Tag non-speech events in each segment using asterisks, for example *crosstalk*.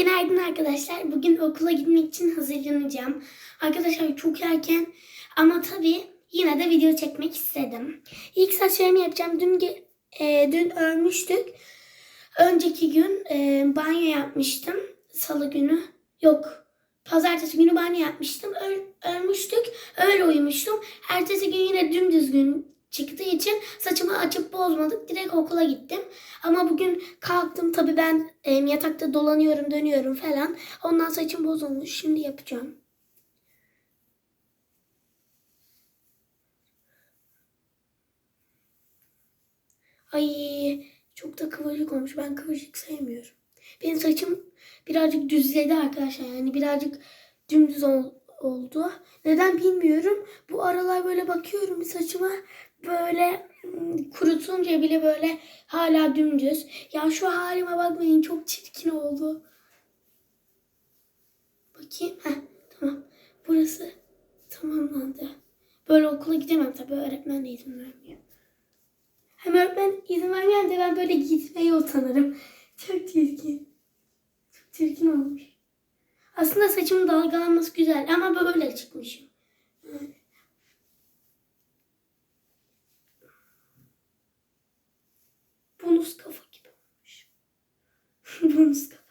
günaydın arkadaşlar. Bugün okula gitmek için hazırlanacağım. Arkadaşlar çok erken ama tabii yine de video çekmek istedim. İlk saçlarımı yapacağım. Dün e, dün örmüştük. Önceki gün e, banyo yapmıştım. Salı günü yok. Pazartesi günü banyo yapmıştım. Ör- örmüştük. Öyle uyumuştum. Ertesi gün yine dümdüz gün çıktığı için saçımı açıp bozmadık. Direkt okula gittim. Ama bugün kalktım tabii ben e, yatakta dolanıyorum dönüyorum falan. Ondan saçım bozulmuş. Şimdi yapacağım. Ay çok da kıvırcık olmuş. Ben kıvırcık sevmiyorum. Benim saçım birazcık düzledi arkadaşlar. Yani birazcık dümdüz ol- oldu. Neden bilmiyorum. Bu aralar böyle bakıyorum saçıma böyle hmm, kurutunca bile böyle hala dümdüz. Ya şu halime bakmayın çok çirkin oldu. Bakayım. Heh, tamam. Burası tamamlandı. Böyle okula gidemem tabii öğretmen de izin vermiyor. Hem öğretmen izin vermeyen de ben böyle gitmeye utanırım. Çok çirkin. Çok çirkin olmuş. Aslında saçımın dalgalanması güzel ama böyle çıkmışım. Yani. Bonus kafa gibi olmuş. *laughs* Bonus kafa.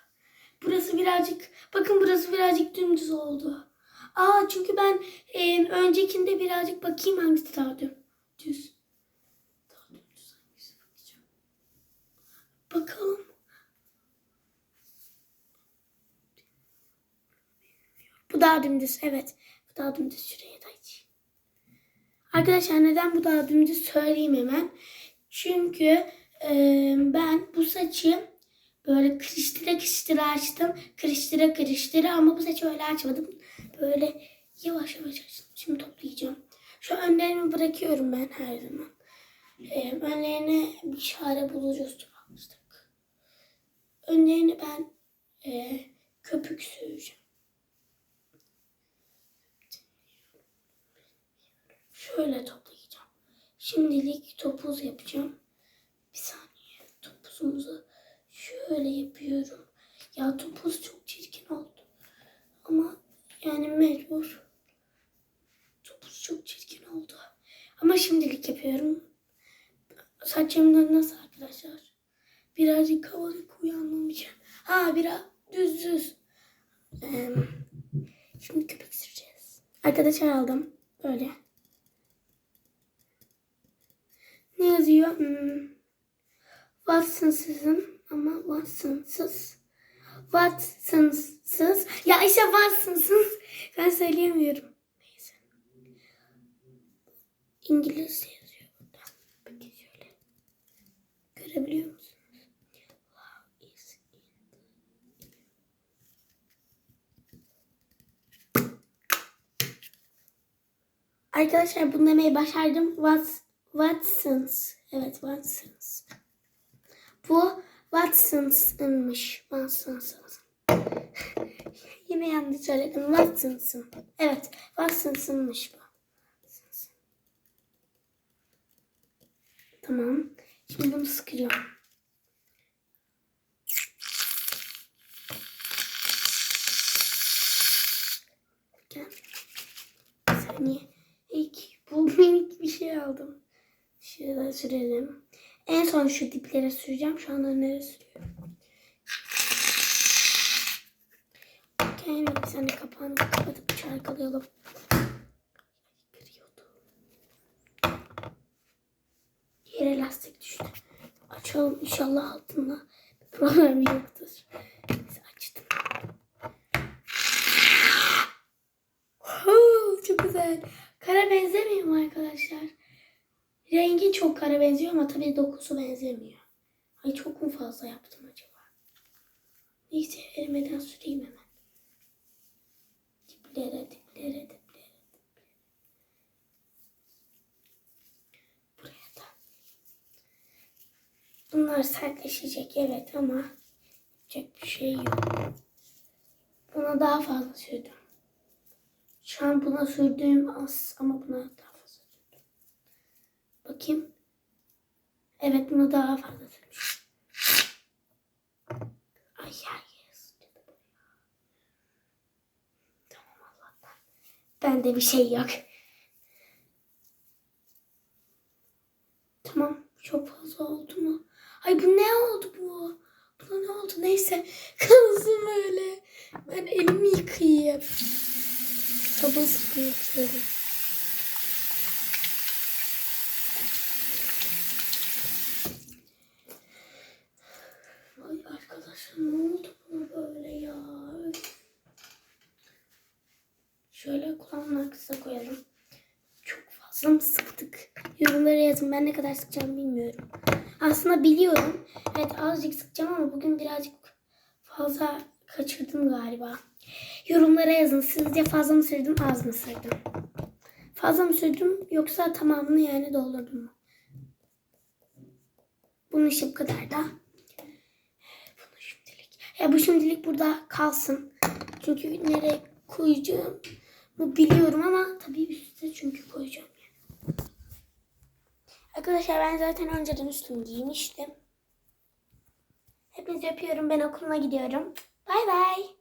Burası birazcık, bakın burası birazcık dümdüz oldu. Aa çünkü ben e, öncekinde birazcık bakayım hangisi daha düz. Daha dümdüz hangisi bakacağım. Bakalım. Bu daha dümdüz. Evet. Bu daha dümdüz. Şuraya da hiç. Arkadaşlar neden bu daha dümdüz söyleyeyim hemen. Çünkü e, ben bu saçı böyle kırıştıra kırıştıra açtım. Kırıştıra kırıştıra ama bu saçı öyle açmadım. Böyle yavaş yavaş açtım. Şimdi toplayacağım. Şu önlerimi bırakıyorum ben her zaman. E, önlerine bir çare bulacağız. almıştık. Önlerini ben e, köpük süreceğim. Şöyle toplayacağım. Şimdilik topuz yapacağım. Topuzumuzu şöyle yapıyorum. Ya topuz çok çirkin oldu. Ama yani mecbur. Topuz çok çirkin oldu. Ama şimdilik yapıyorum. Saçımda nasıl arkadaşlar? Birazcık kabarık uyanmam. Ha biraz düz düz. Ee, şimdi köpük süreceğiz. Arkadaşlar aldım. Böyle. Ne yazıyor? Hmm. Watson'sızım ama Watson'sız. Watson'sız. Ya işte Watson'sız. Ben söyleyemiyorum. Neyse. İngilizce yazıyor burada. Peki şöyle. Görebiliyor musunuz? Arkadaşlar bunu demeyi başardım. What, Watson's. Evet Watson's. Bu Watson's'ınmış. Watson's. *laughs* Yine yanlış söyledim. Watson's'ın. Evet Watson's'ınmış bu. Tamam. Şimdi bunu sıkacağım. Gel. Saniye. İlk bu minik bir şey aldım. Şurada sürelim. En son şu diplere süreceğim. Şu an önlere sürüyorum. Bir saniye kapağını kapatıp çarkalayalım. Kırıyordu. Yere lastik düştü. Açalım. İnşallah altında problem yoktur. Neyse açtım. Huu, Çok güzel. Kara benzemiyor mu arkadaşlar? Rengi çok kara benziyor ama tabii dokusu benzemiyor. Ay çok mu fazla yaptım acaba? Neyse erimeden süreyim hemen. Diplere, diplere, diplere. Bunlar sertleşecek evet ama yapacak bir şey yok. Buna daha fazla sürdüm. Şu an buna sürdüğüm az ama buna daha. Bakayım. Evet bunu daha fazla sürmüş. Ay ay yes. Tamam Allah'tan. Bende bir şey yok. Tamam çok fazla oldu mu? Ay bu ne oldu bu? Buna ne oldu? Neyse *laughs* kalsın öyle. Ben elimi yıkayayım. Sabun sıkı yıkıyorum. Mı sıktık? Yorumlara yazın. Ben ne kadar sıkacağımı bilmiyorum. Aslında biliyorum. Evet azıcık sıkacağım ama bugün birazcık fazla kaçırdım galiba. Yorumlara yazın. Sizce fazla mı sürdüm az mı sürdüm? Fazla mı sürdüm yoksa tamamını yani doldurdum mu? Bunun işi bu kadar da. Bunu şimdilik. Ya bu şimdilik burada kalsın. Çünkü nereye koyacağım bu biliyorum ama tabii üstte çünkü koyacağım. yani. Arkadaşlar ben zaten önceden üstümü giymiştim. Hepinizi öpüyorum. Ben okuluma gidiyorum. Bay bay.